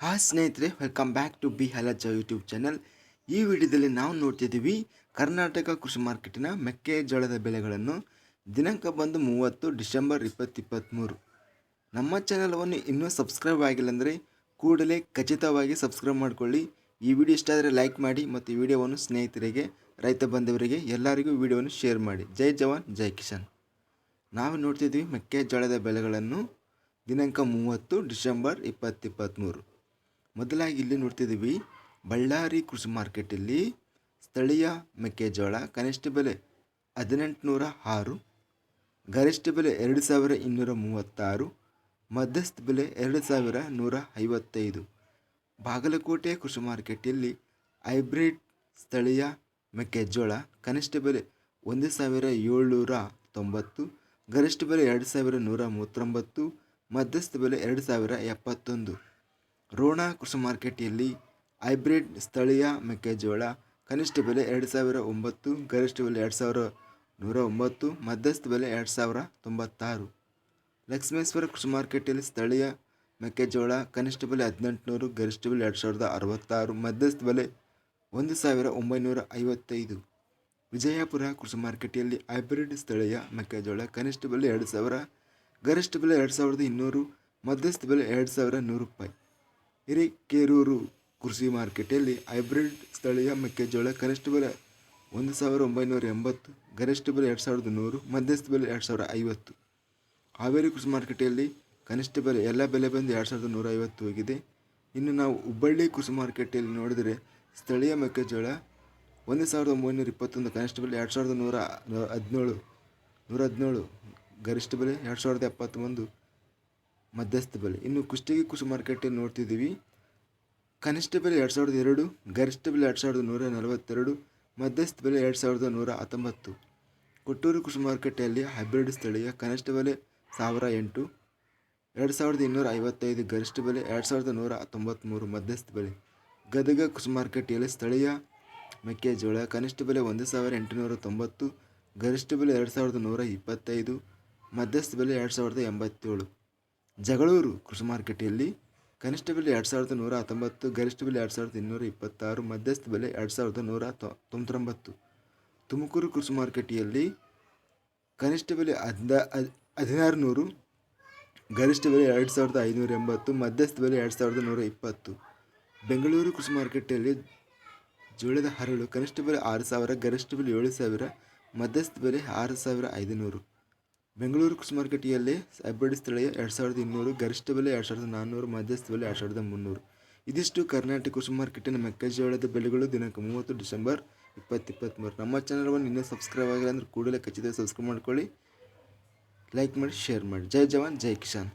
Hi ಸ್ನೇಹಿತರೆ welcome back to B ಹಲಜ YouTube channel ಈ ವಿಡಿಯೋದಲ್ಲಿ ನಾವು ನೋಡ್ತಿದ್ದೀವಿ ಕರ್ನಾಟಕ ಕೃಷಿ ಮಾರ್ಕೆಟಿನ ಮೆಕ್ಕೆಜೋಳದ ಬೆಲೆಗಳನ್ನು ದಿನಾಂಕ ಬಂದು ಮೂವತ್ತು ಡಿಸೆಂಬರ್ ಇಪ್ಪತ್ತಿಪ್ಪತ್ತ್ಮೂರು ನಮ್ಮ ಚಾನಲವನ್ನು ಇನ್ನೂ ಸಬ್ಸ್ಕ್ರೈಬ್ ಆಗಿಲ್ಲ ಅಂದರೆ ಕೂಡಲೇ ಖಚಿತವಾಗಿ ಸಬ್ಸ್ಕ್ರೈಬ್ ಮಾಡಿಕೊಳ್ಳಿ. ಈ ವಿಡಿಯೋ ಇಷ್ಟ ಆದರೆ ಲೈಕ್ ಮಾಡಿ ಮತ್ತು ಈ ವಿಡಿಯೋವನ್ನು ಸ್ನೇಹಿತರಿಗೆ, ರೈತ ಬಂಧುವರಿಗೆ, ಎಲ್ಲರಿಗೂ ವಿಡಿಯೋವನ್ನು ಶೇರ್ ಮಾಡಿ. ಜೈ ಜವಾನ್, ಜೈ ಕಿಶನ್ ನಾವು ನೋಡ್ತಿದ್ದೀವಿ ಮೆಕ್ಕೆಜೋಳದ ಬೆಲೆಗಳನ್ನು ದಿನಾಂಕ ಮೂವತ್ತು ಡಿಸೆಂಬರ್ ಇಪ್ಪತ್ತಿಪ್ಪತ್ತ್ಮೂರು ಮೊದಲಾಗಿ ಇಲ್ಲಿ ನೋಡ್ತಿದ್ದೀವಿ ಬಳ್ಳಾರಿ ಕೃಷಿ ಮಾರ್ಕೆಟಲ್ಲಿ ಸ್ಥಳೀಯ ಮೆಕ್ಕೆಜೋಳ ಕನಿಷ್ಠ ಬೆಲೆ ಹದಿನೆಂಟುನೂರ ಆರು, ಗರಿಷ್ಠ ಬೆಲೆ ಎರಡು ಸಾವಿರ ಇನ್ನೂರ ಮೂವತ್ತಾರು, ಮಧ್ಯಸ್ಥ ಬೆಲೆ ಎರಡು ಸಾವಿರ ನೂರ ಐವತ್ತೈದು. ಬಾಗಲಕೋಟೆ ಕೃಷಿ ಮಾರ್ಕೆಟಲ್ಲಿ ಹೈಬ್ರಿಡ್ ಸ್ಥಳೀಯ ಮೆಕ್ಕೆಜೋಳ ಕನಿಷ್ಠ ಬೆಲೆ ಒಂದು ಸಾವಿರ ಏಳ್ನೂರ ತೊಂಬತ್ತು, ಗರಿಷ್ಠ ಬೆಲೆ ಎರಡು ಸಾವಿರ ನೂರ ಮೂವತ್ತೊಂಬತ್ತು, ಮಧ್ಯಸ್ಥ ಬೆಲೆ ಎರಡು ಸಾವಿರ ಎಪ್ಪತ್ತೊಂದು. ರೋಣ ಕೃಷಿ ಮಾರ್ಕೆಟ್ನಲ್ಲಿ ಹೈಬ್ರಿಡ್ ಸ್ಥಳೀಯ ಮೆಕ್ಕೆಜೋಳ, ಕನಿಷ್ಠ ಬೆಲೆ ಎರಡು ಸಾವಿರ ಒಂಬತ್ತು, ಗರಿಷ್ಠ ಬೆಲೆ ಎರಡು ಸಾವಿರ ನೂರ ಒಂಬತ್ತು, ಮಧ್ಯಸ್ಥ ಬೆಲೆ ಎರಡು ಸಾವಿರ ತೊಂಬತ್ತಾರು. ಲಕ್ಷ್ಮೇಶ್ವರ ಕೃಷಿ ಮಾರ್ಕೆಟಲ್ಲಿ ಸ್ಥಳೀಯ ಮೆಕ್ಕೆಜೋಳ, ಕನಿಷ್ಠ ಬೆಲೆ ಹದಿನೆಂಟುನೂರು, ಗರಿಷ್ಠ ಬೆಲೆ ಎರಡು ಸಾವಿರದ ಅರವತ್ತಾರು, ಮಧ್ಯಸ್ಥ ಬೆಲೆ ಒಂದು ಸಾವಿರ ಒಂಬೈನೂರ ಐವತ್ತೈದು. ವಿಜಯಪುರ ಕೃಷಿ ಮಾರ್ಕೆಟಲ್ಲಿ ಹೈಬ್ರಿಡ್ ಸ್ಥಳೀಯ ಮೆಕ್ಕೆಜೋಳ, ಕನಿಷ್ಠ ಬೆಲೆ ಎರಡು ಸಾವಿರ, ಗರಿಷ್ಠ ಬೆಲೆ ಎರಡು ಸಾವಿರದ ಇನ್ನೂರು, ಮಧ್ಯಸ್ಥ ಬೆಲೆ ಎರಡು ಸಾವಿರ ನೂರು ರೂಪಾಯಿ. ಹಿರೇಕೆರೂರು ಕೃಷಿ ಮಾರ್ಕೆಟಲ್ಲಿ ಹೈಬ್ರಿಡ್ ಸ್ಥಳೀಯ ಮೆಕ್ಕೆಜೋಳ ಕನಿಷ್ಠ ಬೆಲೆ ಒಂದು ಸಾವಿರ ಒಂಬೈನೂರ ಎಂಬತ್ತು, ಗರಿಷ್ಠ ಬೆಲೆ ಎರಡು ಸಾವಿರದ ನೂರು, ಮಧ್ಯಸ್ಥ ಬೆಲೆ ಎರಡು ಸಾವಿರ ಐವತ್ತು. ಹಾವೇರಿ ಕೃಷಿ ಮಾರುಕಟ್ಟೆಯಲ್ಲಿ ಕನಿಷ್ಠ ಬೆಲೆ ಎಲ್ಲ ಬೆಲೆ ಬಂದು ಎರಡು ಸಾವಿರದ ನೂರ ಐವತ್ತು ಹೋಗಿದೆ ಇನ್ನು ನಾವು ಹುಬ್ಬಳ್ಳಿ ಕೃಷಿ ಮಾರುಕಟ್ಟೆಯಲ್ಲಿ ನೋಡಿದರೆ ಸ್ಥಳೀಯ ಮೆಕ್ಕೆಜೋಳ ಒಂದು ಸಾವಿರದ ಒಂಬೈನೂರ ಇಪ್ಪತ್ತೊಂದು, ಕನಿಷ್ಠ ಬೆಲೆ ಎರಡು ಸಾವಿರದ ನೂರ ಹದಿನೇಳು ನೂರ ಹದಿನೇಳು, ಗರಿಷ್ಠ ಬೆಲೆ ಎರಡು ಸಾವಿರದ ಎಪ್ಪತ್ತೊಂದು ಮಧ್ಯಸ್ಥ ಬೆಲೆ. ಇನ್ನು ಕುಷ್ಟಗಿ ಕುಸು ಮಾರುಕಟ್ಟೆ ನೋಡ್ತಿದ್ದೀವಿ. ಕನಿಷ್ಠ ಬೆಲೆ ಎರಡು ಸಾವಿರದ ಎರಡು, ಗರಿಷ್ಠ ಬೆಲೆ ಎರಡು ಸಾವಿರದ ನೂರ ನಲವತ್ತೆರಡು, ಮಧ್ಯಸ್ಥ ಬೆಲೆ ಎರಡು ಸಾವಿರದ ನೂರ ಹತ್ತೊಂಬತ್ತು. ಕೊಟ್ಟೂರು ಕೃಷಿ ಮಾರುಕಟ್ಟೆಯಲ್ಲಿ ಹೈಬ್ರಿಡ್ ಸ್ಥಳೀಯ ಕನಿಷ್ಠ ಬೆಲೆ ಸಾವಿರ ಎಂಟು, ಎರಡು ಸಾವಿರದ ಇನ್ನೂರ ಐವತ್ತೈದು, ಗರಿಷ್ಠ ಬೆಲೆ ಎರಡು ಸಾವಿರದ ನೂರ ತೊಂಬತ್ತ್ಮೂರು ಮಧ್ಯಸ್ಥ ಬೆಲೆ. ಗದಗ ಕೃಷಿ ಮಾರುಕಟ್ಟೆಯಲ್ಲಿ ಸ್ಥಳೀಯ ಮೆಕ್ಕೆಜೋಳ ಕನಿಷ್ಠ ಬೆಲೆ ಒಂದು ಸಾವಿರ ಎಂಟುನೂರ ತೊಂಬತ್ತು, ಗರಿಷ್ಠ ಬೆಲೆ ಎರಡು ಸಾವಿರದ ನೂರ ಇಪ್ಪತ್ತೈದು, ಮಧ್ಯಸ್ಥ ಬೆಲೆ ಎರಡು ಸಾವಿರದ ಎಂಬತ್ತೇಳು. ಜಗಳೂರು ಕೃಷಿ ಮಾರುಕಟ್ಟೆಯಲ್ಲಿ ಕನಿಷ್ಠ ಬೆಲೆ ಎರಡು ಸಾವಿರದ ನೂರ ಹತ್ತೊಂಬತ್ತು, ಗರಿಷ್ಠ ಬೆಲೆ ಎರಡು ಸಾವಿರದ ಇನ್ನೂರ ಇಪ್ಪತ್ತಾರು, ಮಧ್ಯಸ್ಥ ಬೆಲೆ ಎರಡು ಸಾವಿರದ ನೂರ ತೊಂಬತ್ತೊಂಬತ್ತು. ತುಮಕೂರು ಕೃಷಿ ಮಾರುಕಟ್ಟೆಯಲ್ಲಿ ಕನಿಷ್ಠ ಬೆಲೆ ಹದಿನ ಹದಿನಾರು ನೂರು ಗರಿಷ್ಠ ಬೆಲೆ ಎರಡು ಸಾವಿರದ ಐನೂರ ಎಂಬತ್ತು, ಮಧ್ಯಸ್ಥ ಬೆಲೆ ಎರಡು ಸಾವಿರದ ನೂರ ಇಪ್ಪತ್ತು. ಬೆಂಗಳೂರು ಕೃಷಿ ಮಾರುಕಟ್ಟೆಯಲ್ಲಿ ಜೋಳದ ಹರಳು ಕನಿಷ್ಠ ಬೆಲೆ ಆರು ಸಾವಿರ, ಗರಿಷ್ಠ ಬೆಲೆ ಏಳು ಸಾವಿರ, ಮಧ್ಯಸ್ಥ ಬೆಲೆ ಆರು ಸಾವಿರ ಐದುನೂರು. ಬೆಂಗಳೂರು ಕೃಷಿ ಮಾರುಕಟ್ಟೆಯಲ್ಲಿ ಹೈಬ್ರಿಡ್ ಸ್ಥಳೀಯ ಎರಡು ಸಾವಿರದ ಇನ್ನೂರು, ಗರಿಷ್ಠ ಬೆಲೆ ಎರಡು ಸಾವಿರದ ನಾನ್ನೂರು ಮಧ್ಯಸ್ಥ ಬೆಲೆ ಎರಡು ಸಾವಿರದ ಮುನ್ನೂರು. ಇದಿಷ್ಟು ಕರ್ನಾಟಕ ಕೃಷಿ ಮೆಕ್ಕೆಜೋಳದ ಬೆಲೆಗಳು ದಿನಾಂಕ ಮೂವತ್ತು ಡಿಸೆಂಬರ್ ಇಪ್ಪತ್ತಿಪ್ಪತ್ತ್ಮೂರು ನಮ್ಮ ಚಾನಲ್ವನ್ನು ಇನ್ನೂ ಸಬ್ಸ್ಕ್ರೈಬ್ ಆಗಿಲ್ಲ ಅಂದರೆ ಕೂಡಲೇ ಖಚಿತ ಸಬ್ಸ್ಕ್ರೈಬ್ ಮಾಡ್ಕೊಳ್ಳಿ. ಲೈಕ್ ಮಾಡಿ ಶೇರ್ ಮಾಡಿ. ಜೈ ಜವಾನ್, ಜೈ ಕಿಸಾನ್.